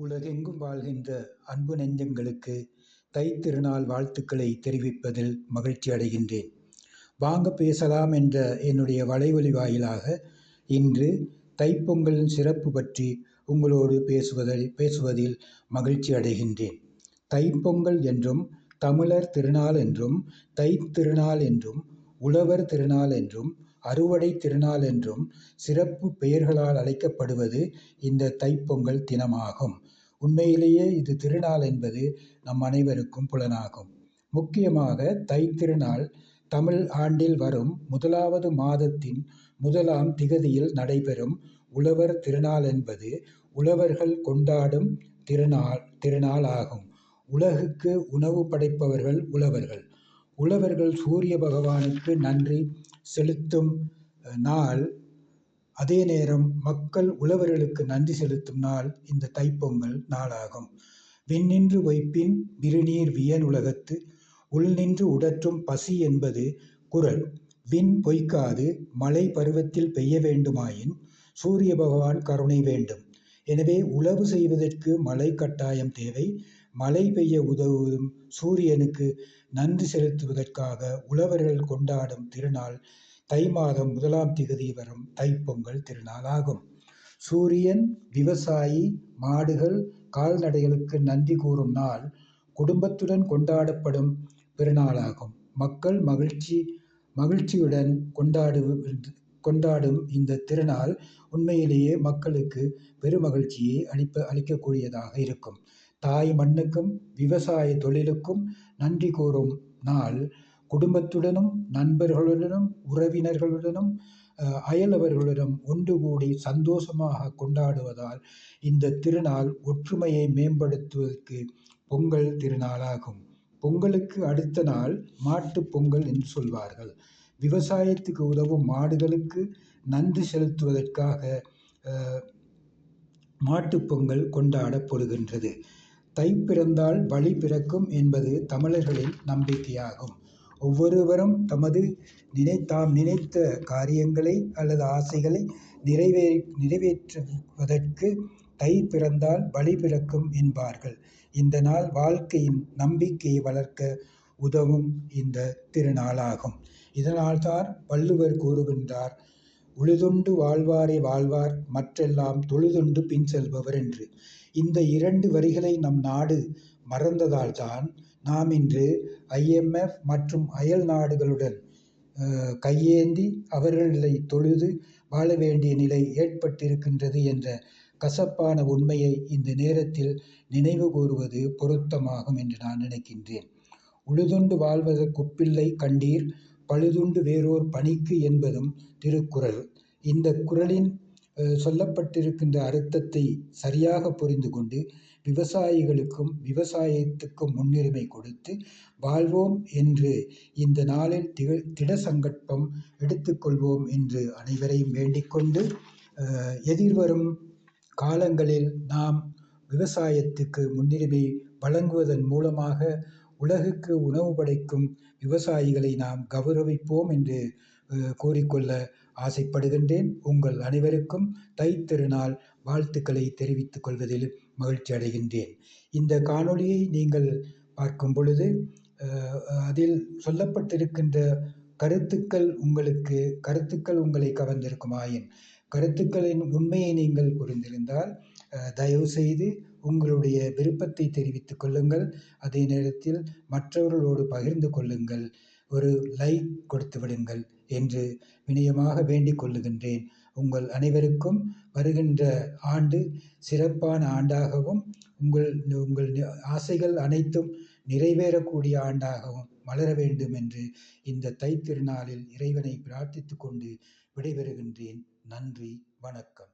உலகெங்கும் வாழ்கின்ற அன்பு நெஞ்சங்களுக்கு தைத்திருநாள் வாழ்த்துக்களை தெரிவிப்பதில் மகிழ்ச்சி அடைகின்றேன். வாங்க பேசலாம் என்ற என்னுடைய வலைவழி வாயிலாக இன்று தைப்பொங்கலின் சிறப்பு பற்றி உங்களோடு பேசுவதில் பேசுவதில் மகிழ்ச்சி அடைகின்றேன். தைப்பொங்கல் என்றும் தமிழர் திருநாள் என்றும் தைத்திருநாள் என்றும் உழவர் திருநாள் என்றும் அறுவடை திருநாள் என்றும் சிறப்பு பெயர்களால் அழைக்கப்படுவது இந்த தைப்பொங்கல் தினமாகும். உண்மையிலேயே இது திருநாள் என்பது நம் அனைவருக்கும் புலனாகும். முக்கியமாக தைத்திருநாள் தமிழ் ஆண்டில் வரும் முதலாவது மாதத்தின் முதலாம் திகதியில் நடைபெறும் உழவர் திருநாள் என்பது உழவர்கள் கொண்டாடும் திருநாள் திருநாள் ஆகும் உலகுக்கு உணவு படைப்பவர்கள் உழவர்கள். உழவர்கள் சூரிய பகவானுக்கு நன்றி செலுத்தும் நாள். அதே நேரம் மக்கள் உழவர்களுக்கு நன்றி செலுத்தும் நாள் இந்த தைப்பொங்கல் நாளாகும். விண்ணின்று வைப்பின் விருநீர் வியனுலகத்து உள்நின்று உடற்றும் பசி என்பது குரல். விண் பொய்க்காது மழை பருவத்தில் பெய்ய வேண்டுமாயின் சூரிய பகவான் கருணை வேண்டும். எனவே உழவு செய்வதற்கு மழை கட்டாயம் தேவை. மழை பெய்ய உதவும் சூரியனுக்கு நன்றி செலுத்துவதற்காக உழவர்கள் கொண்டாடும் திருநாள் தை மாதம் முதலாம் திகதி வரும் தைப்பொங்கல் திருநாளாகும். சூரியன் விவசாயி மாடுகள் கால்நடைகளுக்கு நன்றி கூறும் நாள் குடும்பத்துடன் கொண்டாடப்படும் பெருநாளாகும். மக்கள் மகிழ்ச்சி மகிழ்ச்சியுடன் கொண்டாடு கொண்டாடும் இந்த திருநாள் உண்மையிலேயே மக்களுக்கு பெருமகிழ்ச்சியை அளிப்ப அளிக்கக்கூடியதாக இருக்கும். தாய் மண்ணுக்கும் விவசாய தொழிலுக்கும் நன்றி கூறும் நாள். குடும்பத்துடனும் நண்பர்களுடனும் உறவினர்களுடனும் அயலவர்களுடன் ஒன்று கூடி சந்தோஷமாக கொண்டாடுவதால் இந்த திருநாள் ஒற்றுமையை மேம்படுத்துவதற்கு பொங்கல் திருநாளாகும். பொங்கலுக்கு அடுத்த நாள் மாட்டுப் பொங்கல் என்று சொல்வார்கள். விவசாயத்துக்கு உதவும் மாடுகளுக்கு நன்றி செலுத்துவதற்காக மாட்டுப் பொங்கல் கொண்டாடப்படுகின்றது. தை பிறந்தால் வழி பிறக்கும் என்பது தமிழர்களின் நம்பிக்கையாகும். ஒவ்வொருவரும் தமது நினை தாம் நினைத்த காரியங்களை அல்லது ஆசைகளை நிறைவே நிறைவேற்றுவதற்கு தை பிறந்தால் வழி பிறக்கும் என்பார்கள். இந்த நாள் வாழ்க்கையின் நம்பிக்கையை வளர்க்க உதவும் இந்த திருநாளாகும். இதனால்தான் வள்ளுவர் கூறுகின்றார் உழுதுண்டு வாழ்வாரே வாழ்வார் மற்றெல்லாம் தொழுதுண்டு பின் செல்பவர் என்று. இந்த இரண்டு வரிகளை நம் நாடு மறந்ததால்தான் நாம் இன்று ஐஎம்எஃப் மற்றும் அயல் நாடுகளுடன் கையேந்தி அவர்களை தொழுது வாழ வேண்டிய நிலை ஏற்பட்டிருக்கின்றது என்ற கசப்பான உண்மையை இந்த நேரத்தில் நினைவு கூறுவது பொருத்தமாகும் என்று நான் நினைக்கின்றேன். உழுதுண்டு வாழ்வதற்குப்பிள்ளை கண்டீர் பழுதுண்டு வேறோர் பணிக்கு என்பதும் திருக்குறள். இந்த குறளின் சொல்லப்பட்டிருக்கின்ற அர்த்தத்தை சரியாக புரிந்து கொண்டு விவசாயிகளுக்கும் விவசாயத்துக்கும் முன்னுரிமை கொடுத்து வாழ்வோம் என்று இந்த நாளில் திக திட சங்கற்பம் எடுத்துக்கொள்வோம் என்று அனைவரையும் வேண்டிக்கொண்டு எதிர்வரும் காலங்களில் நாம் விவசாயத்துக்கு முன்னுரிமை வழங்குவதன் மூலமாக உலகுக்கு உணவு படைக்கும் விவசாயிகளை நாம் கௌரவிப்போம் என்று கூறிக்கொள்ள ஆசைப்படுகின்றேன். உங்கள் அனைவருக்கும் தைத்திருநாள் வாழ்த்துக்களை தெரிவித்துக் கொள்வதில் மகிழ்ச்சி அடைகின்றேன். இந்த காணொளியை நீங்கள் பார்க்கும் பொழுது அதில் சொல்லப்பட்டிருக்கின்ற கருத்துக்கள் உங்களுக்கு கருத்துக்கள் உங்களை கவர்ந்திருக்குமாயின் கருத்துக்களின் உண்மையை நீங்கள் புரிந்திருந்தால் தயவு செய்து உங்களுடைய விருப்பத்தை தெரிவித்துக் கொள்ளுங்கள். அதே நேரத்தில் மற்றவர்களோடு பகிர்ந்து கொள்ளுங்கள். ஒரு லைக் கொடுத்து விடுங்கள் என்று வினயமாக வேண்டிக் கொள்ளுகின்றேன். உங்கள் அனைவருக்கும் வருகின்ற ஆண்டு சிறப்பான ஆண்டாகவும் உங்கள் உங்கள் ஆசைகள் அனைத்தும் நிறைவேறக்கூடிய ஆண்டாகவும் மலர வேண்டும் என்று இந்த தைத்திருநாளில் இறைவனை பிரார்த்தித்து கொண்டு விடைபெறுகின்றேன். நன்றி வணக்கம்.